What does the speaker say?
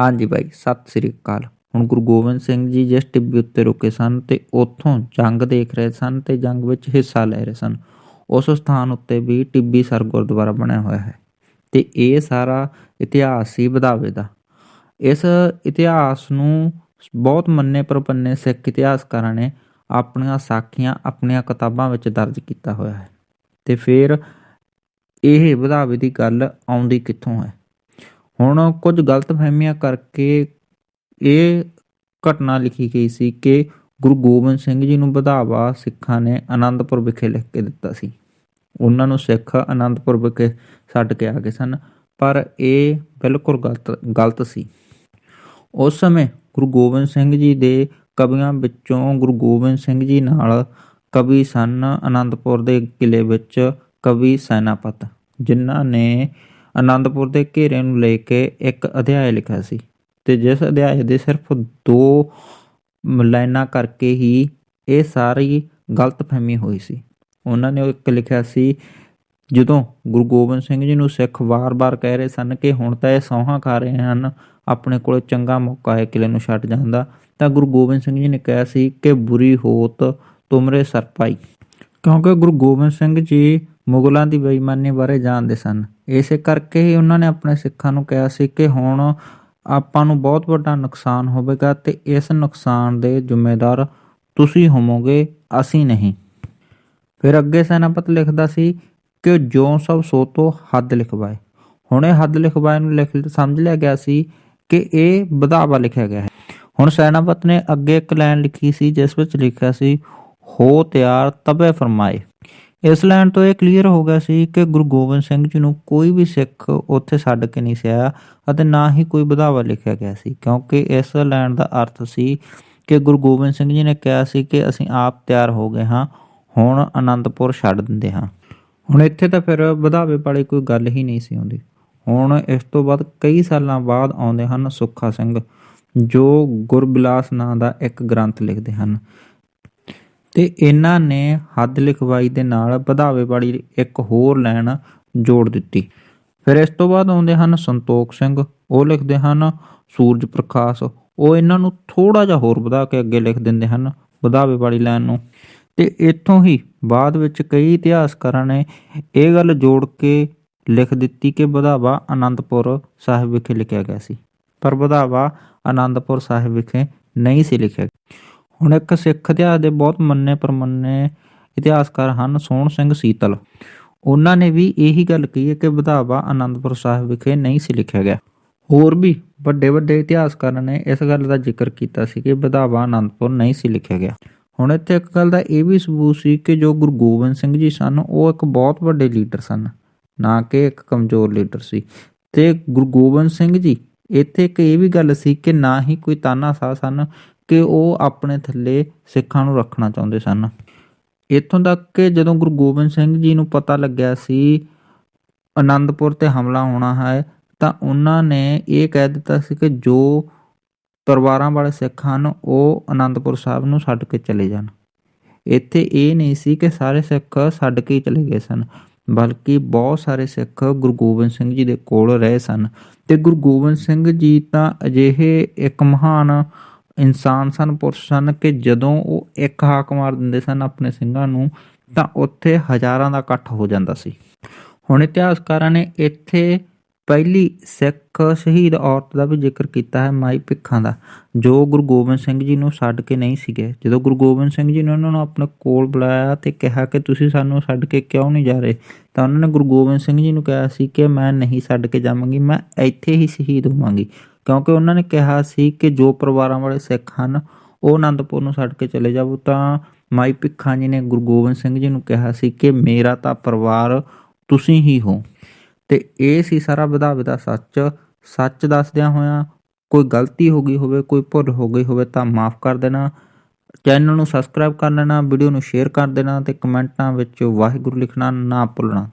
ਹਾਂਜੀ ਬਾਈ ਸਤਿ ਸ੍ਰੀ ਅਕਾਲ। ਹੁਣ ਗੁਰੂ ਗੋਬਿੰਦ ਸਿੰਘ ਜੀ ਜਿਸ ਟਿੱਬੇ ਉੱਤੇ ਰੁਕੇ ਸਨ ਤੇ ਉੱਥੋਂ ਜੰਗ ਦੇਖ ਰਹੇ ਸਨ ਤੇ ਜੰਗ ਵਿੱਚ ਹਿੱਸਾ ਲੈ ਰਹੇ ਸਨ, ਉਸ ਸਥਾਨ ਉੱਤੇ ਵੀ ਟਿੱਬੀ ਸਰ ਗੁਰਦੁਆਰਾ ਬਣਿਆ ਹੋਇਆ ਹੈ ਤੇ ਇਹ ਸਾਰਾ ਇਤਿਹਾਸ ਸੀ ਵਧਾਵੇ ਦਾ। ਇਸ ਇਤਿਹਾਸ ਨੂੰ ਬਹੁਤ ਮੰਨੇ ਪ੍ਰਪੰਨੇ ਸਿੱਖ ਇਤਿਹਾਸਕਾਰਾਂ ਨੇ ਆਪਣੀਆਂ ਸਾਖੀਆਂ ਆਪਣੀਆਂ ਕਿਤਾਬਾਂ ਵਿੱਚ ਦਰਜ ਕੀਤਾ ਹੋਇਆ ਹੈ ਤੇ ਫਿਰ ਇਹ ਵਧਾਵੇ ਦੀ ਗੱਲ ਆਉਂਦੀ ਕਿੱਥੋਂ ਹੈ? ਹੁਣ ਕੁਝ ਗਲਤਫਹਿਮੀਆਂ ਕਰਕੇ ਇਹ ਘਟਨਾ ਲਿਖੀ ਗਈ ਸੀ ਕਿ ਗੁਰੂ ਗੋਬਿੰਦ ਸਿੰਘ ਜੀ ਨੂੰ ਵਧਾਵਾ ਸਿੱਖਾਂ ਨੇ ਆਨੰਦਪੁਰ ਵਿਖੇ ਲਿਖ ਕੇ ਦਿੱਤਾ ਸੀ। ਉਹਨਾਂ ਨੂੰ ਸਿੱਖ ਆਨੰਦਪੁਰ ਵਿਖੇ ਛੱਡ ਕੇ ਆ ਗਏ ਸਨ, ਪਰ ਇਹ ਬਿਲਕੁਲ ਗਲਤ ਗਲਤ ਸੀ। ਉਸ ਸਮੇਂ ਗੁਰੂ ਗੋਬਿੰਦ ਸਿੰਘ ਜੀ ਦੇ ਕਵੀਆਂ ਵਿੱਚੋਂ ਗੁਰੂ ਗੋਬਿੰਦ ਸਿੰਘ ਜੀ ਨਾਲ ਕਵੀ ਸਨ ਆਨੰਦਪੁਰ ਦੇ ਕਿਲੇ ਵਿੱਚ ਕਵੀ ਸੈਨਾਪਤ, ਜਿਨ੍ਹਾਂ ਨੇ ਅਨੰਦਪੁਰ ਦੇ ਘੇਰੇ ਨੂੰ ਲੈ ਕੇ ਇੱਕ ਅਧਿਆਇ ਲਿਖਿਆ ਸੀ ਤੇ ਜਿਸ ਅਧਿਆਇ ਦੇ ਸਿਰਫ ਦੋ ਲਾਈਨਾਂ ਕਰਕੇ ਹੀ ਇਹ ਸਾਰੀ ਗਲਤਫਹਿਮੀ ਹੋਈ ਸੀ। ਉਹਨਾਂ ਨੇ ਇੱਕ ਲਿਖਿਆ ਸੀ, ਜਦੋਂ ਗੁਰੂ ਗੋਬਿੰਦ ਸਿੰਘ ਜੀ ਨੂੰ ਸਿੱਖ ਵਾਰ-ਵਾਰ ਕਹਿ ਰਹੇ ਸਨ ਕਿ ਹੁਣ ਤਾਂ ਇਹ ਸੌਹਾਂ ਖਾ ਰਹੇ ਹਨ, ਆਪਣੇ ਕੋਲ ਚੰਗਾ ਮੌਕਾ ਹੈ ਕਿਲੇ ਨੂੰ ਛੱਡ ਜਾਂਦਾ ਤਾਂ ਗੁਰੂ ਗੋਬਿੰਦ ਸਿੰਘ ਜੀ ਨੇ ਕਿਹਾ ਸੀ ਕਿ ਬੁਰੀ ਹੋਤ ਤੁਮਰੇ ਸਰ ਪਾਈ। ਕਿਉਂਕਿ ਗੁਰੂ ਗੋਬਿੰਦ ਸਿੰਘ ਜੀ ਮੁਗਲਾਂ ਦੀ ਬੇਈਮਾਨੀ ਬਾਰੇ ਜਾਣਦੇ ਸਨ। ਇਸੇ ਕਰਕੇ ਹੀ ਉਹਨਾਂ ਨੇ ਆਪਣੇ ਸਿੱਖਾਂ ਨੂੰ ਕਿਹਾ ਸੀ ਕਿ ਹੁਣ ਆਪਾਂ ਨੂੰ ਬਹੁਤ ਵੱਡਾ ਨੁਕਸਾਨ ਹੋਵੇਗਾ ਤੇ ਇਸ ਨੁਕਸਾਨ ਦੇ ਜ਼ਿੰਮੇਦਾਰ ਤੁਸੀਂ ਹੋਵੋਗੇ, ਅਸੀਂ ਨਹੀਂ। ਫਿਰ ਅੱਗੇ ਸੈਨਾਪਤ ਲਿਖਦਾ ਸੀ ਕਿ ਜੋ ਸਭ ਸੋ ਤੋਂ ਹੱਦ ਲਿਖਵਾਏ। ਹੁਣ ਇਹ ਹੱਦ ਲਿਖਵਾਏ ਨੂੰ ਲਿਖ ਸਮਝ ਲਿਆ ਗਿਆ ਸੀ ਕਿ ਇਹ ਵਧਾਵਾ ਲਿਖਿਆ ਗਿਆ ਹੈ। ਹੁਣ ਸੈਨਾਪਤ ਨੇ ਅੱਗੇ ਇੱਕ ਲਾਈਨ ਲਿਖੀ ਸੀ ਜਿਸ ਵਿੱਚ ਲਿਖਿਆ ਸੀ, ਹੋ ਤਿਆਰ ਤਬੇ ਫਰਮਾਏ। ਇਸ ਲਾਈਨ ਤੋਂ ਇਹ ਕਲੀਅਰ ਹੋ ਗਿਆ ਸੀ ਕਿ ਗੁਰੂ ਗੋਬਿੰਦ ਸਿੰਘ ਜੀ ਨੂੰ ਕੋਈ ਵੀ ਸਿੱਖ ਉੱਥੇ ਛੱਡ ਕੇ ਨਹੀਂ ਸਿਆ ਅਤੇ ਨਾ ਹੀ ਕੋਈ ਵਧਾਵਾ ਲਿਖਿਆ ਗਿਆ ਸੀ, ਕਿਉਂਕਿ ਇਸ ਲਾਈਨ ਦਾ ਅਰਥ ਸੀ ਕਿ ਗੁਰੂ ਗੋਬਿੰਦ ਸਿੰਘ ਜੀ ਨੇ ਕਿਹਾ ਸੀ ਕਿ ਅਸੀਂ ਆਪ ਤਿਆਰ ਹੋ ਗਏ ਹਾਂ, ਹੁਣ ਅਨੰਦਪੁਰ ਛੱਡ ਦਿੰਦੇ ਹਾਂ। ਹੁਣ ਇੱਥੇ ਤਾਂ ਫਿਰ ਵਧਾਵੇ ਵਾਲੀ ਕੋਈ ਗੱਲ ਹੀ ਨਹੀਂ ਸੀ ਆਉਂਦੀ। ਹੁਣ ਇਸ ਤੋਂ ਬਾਅਦ ਕਈ ਸਾਲਾਂ ਬਾਅਦ ਆਉਂਦੇ ਹਨ ਸੁੱਖਾ ਸਿੰਘ, ਜੋ ਗੁਰਬਿਲਾਸ ਨਾਂ ਦਾ ਇੱਕ ਗ੍ਰੰਥ ਲਿਖਦੇ ਹਨ। ਤੇ ਇਹਨਾਂ ਨੇ ਹੱਦ ਲਿਖਵਾਈ ਦੇ ਨਾਲ ਵਧਾਵੇ ਵਾਲੀ ਇੱਕ ਹੋਰ ਲਾਈਨ ਜੋੜ ਦਿੱਤੀ। ਫਿਰ ਇਸ ਤੋਂ ਬਾਅਦ ਆਉਂਦੇ ਹਨ ਸੰਤੋਖ ਸਿੰਘ, ਉਹ ਲਿਖਦੇ ਹਨ, ਸੂਰਜ ਪ੍ਰਕਾਸ਼। ਉਹ ਇਹਨਾਂ ਨੂੰ ਥੋੜਾ ਜਿਹਾ ਹੋਰ ਵਧਾ ਕੇ ਅੱਗੇ ਲਿਖ ਦਿੰਦੇ ਹਨ, ਵਧਾਵੇ ਵਾਲੀ ਲਾਈਨ ਨੂੰ। ਤੇ ਇੱਥੋਂ ਹੀ ਬਾਅਦ ਵਿੱਚ ਕਈ ਇਤਿਹਾਸਕਾਰਾਂ ਨੇ ਇਹ ਗੱਲ ਜੋੜ ਕੇ ਲਿਖ ਦਿੱਤੀ ਕਿ ਵਧਾਵਾ ਆਨੰਦਪੁਰ ਸਾਹਿਬ ਵਿਖੇ ਲਿਖਿਆ ਗਿਆ ਸੀ। ਪਰ ਵਧਾਵਾ ਆਨੰਦਪੁਰ ਸਾਹਿਬ ਵਿਖੇ ਨਹੀਂ ਸੀ ਲਿਖਿਆ। ਹੁਣ ਇੱਕ ਸਿੱਖ ਇਤਿਹਾਸ ਦੇ ਬਹੁਤ ਮੰਨੇ ਪ੍ਰਮੰਨੇ ਇਤਿਹਾਸਕਾਰ ਹਨ, ਸੋਹਣ ਸਿੰਘ ਸੀਤਲ। ਉਹਨਾਂ ਨੇ ਵੀ ਇਹੀ ਗੱਲ ਕਹੀ ਹੈ ਕਿ ਵਧਾਵਾ ਆਨੰਦਪੁਰ ਸਾਹਿਬ ਵਿਖੇ ਨਹੀਂ ਸੀ ਲਿਖਿਆ ਗਿਆ। ਹੋਰ ਵੀ ਵੱਡੇ ਵੱਡੇ ਇਤਿਹਾਸਕਾਰਾਂ ਨੇ ਇਸ ਗੱਲ ਦਾ ਜ਼ਿਕਰ ਕੀਤਾ ਸੀ ਕਿ ਵਧਾਵਾ ਆਨੰਦਪੁਰ ਨਹੀਂ ਸੀ ਲਿਖਿਆ ਗਿਆ। ਹੁਣ ਇੱਥੇ ਇੱਕ ਗੱਲ ਦਾ ਇਹ ਵੀ ਸਬੂਤ ਸੀ ਕਿ ਜੋ ਗੁਰੂ ਗੋਬਿੰਦ ਸਿੰਘ ਜੀ ਸਨ, ਉਹ ਇੱਕ ਬਹੁਤ ਵੱਡੇ ਲੀਡਰ ਸਨ, ਨਾ ਕਿ ਇੱਕ ਕਮਜ਼ੋਰ ਲੀਡਰ ਸੀ। ਤੇ ਗੁਰੂ ਗੋਬਿੰਦ ਸਿੰਘ ਜੀ, ਇੱਥੇ ਇੱਕ ਇਹ ਵੀ ਗੱਲ ਸੀ ਕਿ ਨਾ ਹੀ ਕੋਈ ਤਾਨਾਸ਼ਾਹ ਸਨ ਕਿ ਉਹ ਆਪਣੇ ਥੱਲੇ ਸਿੱਖਾਂ ਨੂੰ ਰੱਖਣਾ ਚਾਹੁੰਦੇ ਸਨ। ਇੱਥੋਂ ਤੱਕ ਕਿ ਜਦੋਂ ਗੁਰੂ ਗੋਬਿੰਦ ਸਿੰਘ ਜੀ ਨੂੰ ਪਤਾ ਲੱਗਿਆ ਸੀ ਆਨੰਦਪੁਰ ਤੇ ਹਮਲਾ ਹੋਣਾ ਹੈ, ਤਾਂ ਉਹਨਾਂ ਨੇ ਇਹ ਕਹਿ ਦਿੱਤਾ ਸੀ ਕਿ ਜੋ ਪਰਿਵਾਰਾਂ ਵਾਲੇ ਸਿੱਖ ਹਨ, ਉਹ ਆਨੰਦਪੁਰ ਸਾਹਿਬ ਨੂੰ ਛੱਡ ਕੇ ਚਲੇ ਜਾਣ। ਇੱਥੇ ਇਹ ਨਹੀਂ ਸੀ ਕਿ ਸਾਰੇ ਸਿੱਖ ਛੱਡ ਕੇ ਹੀ ਚਲੇ ਗਏ ਸਨ, ਬਲਕਿ ਬਹੁਤ ਸਾਰੇ ਸਿੱਖ ਗੁਰੂ ਗੋਬਿੰਦ ਸਿੰਘ ਜੀ ਦੇ ਕੋਲ ਰਹੇ ਸਨ। ਤੇ ਗੁਰੂ ਗੋਬਿੰਦ ਸਿੰਘ ਜੀ ਤਾਂ ਅਜਿਹੇ ਇੱਕ ਮਹਾਨ ਇਨਸਾਨ ਸਨ, ਪੁਰਸ਼ ਸਨ ਕਿ ਜਦੋਂ ਉਹ ਇੱਕ ਹਾਕ ਮਾਰ ਦਿੰਦੇ ਸਨ ਆਪਣੇ ਸਿੰਘਾਂ ਨੂੰ, ਤਾਂ ਉੱਥੇ ਹਜ਼ਾਰਾਂ ਦਾ ਇਕੱਠ ਹੋ ਜਾਂਦਾ ਸੀ। ਹੁਣ ਇਤਿਹਾਸਕਾਰਾਂ ਨੇ ਇੱਥੇ ਪਹਿਲੀ ਸਿੱਖ ਸ਼ਹੀਦ ਔਰਤ ਦਾ ਵੀ ਜ਼ਿਕਰ ਕੀਤਾ ਹੈ, ਮਾਈ ਭਿੱਖਾਂ ਦਾ, ਜੋ ਗੁਰੂ ਗੋਬਿੰਦ ਸਿੰਘ ਜੀ ਨੂੰ ਛੱਡ ਕੇ ਨਹੀਂ ਸੀਗੇ। ਜਦੋਂ ਗੁਰੂ ਗੋਬਿੰਦ ਸਿੰਘ ਜੀ ਨੇ ਉਹਨਾਂ ਨੂੰ ਆਪਣੇ ਕੋਲ ਬੁਲਾਇਆ ਤੇ ਕਿਹਾ ਕਿ ਤੁਸੀਂ ਸਾਨੂੰ ਛੱਡ ਕੇ ਕਿਉਂ ਨਹੀਂ ਜਾ ਰਹੇ, ਤਾਂ ਉਹਨਾਂ ਨੇ ਗੁਰੂ ਗੋਬਿੰਦ ਸਿੰਘ ਜੀ ਨੂੰ ਕਿਹਾ ਸੀ ਕਿ ਮੈਂ ਨਹੀਂ ਛੱਡ ਕੇ ਜਾਵਾਂਗੀ, ਮੈਂ ਇੱਥੇ ਹੀ ਸ਼ਹੀਦ ਹੋਵਾਂਗੀ। ਕਿਉਂਕਿ ਉਹਨਾਂ ਨੇ ਕਿਹਾ ਸੀ ਕਿ ਜੋ ਪਰਿਵਾਰਾਂ ਵਾਲੇ ਸਿੱਖ ਹਨ, ਉਹ ਅਨੰਦਪੁਰ ਨੂੰ ਛੱਡ ਕੇ ਚਲੇ ਜਾਵੋ। ਤਾਂ ਮਾਈ ਭਿੱਖਾਂ ਜੀ ਨੇ ਗੁਰੂ ਗੋਬਿੰਦ ਸਿੰਘ ਜੀ ਨੂੰ ਕਿਹਾ ਸੀ ਕਿ ਮੇਰਾ ਤਾਂ ਪਰਿਵਾਰ ਤੁਸੀਂ ਹੀ ਹੋ। ਤੇ ਇਹ ਸੀ ਸਾਰਾ ਵਧਾਵੇ ਦਾ ਸੱਚ। ਸੱਚ ਦੱਸਦਿਆਂ ਹੋਇਆਂ ਕੋਈ ਗਲਤੀ ਹੋ ਗਈ ਹੋਵੇ, ਕੋਈ ਭੁੱਲ ਹੋ ਗਈ ਹੋਵੇ ਤਾਂ ਮਾਫ ਕਰ ਦੇਣਾ। ਚੈਨਲ ਨੂੰ ਸਬਸਕ੍ਰਾਈਬ ਕਰ ਲੈਣਾ, ਵੀਡੀਓ ਨੂੰ ਸ਼ੇਅਰ ਕਰ ਦੇਣਾ ਤੇ ਕਮੈਂਟਾਂ ਵਿੱਚ ਵਾਹਿਗੁਰੂ ਲਿਖਣਾ ਨਾ ਭੁੱਲਣਾ।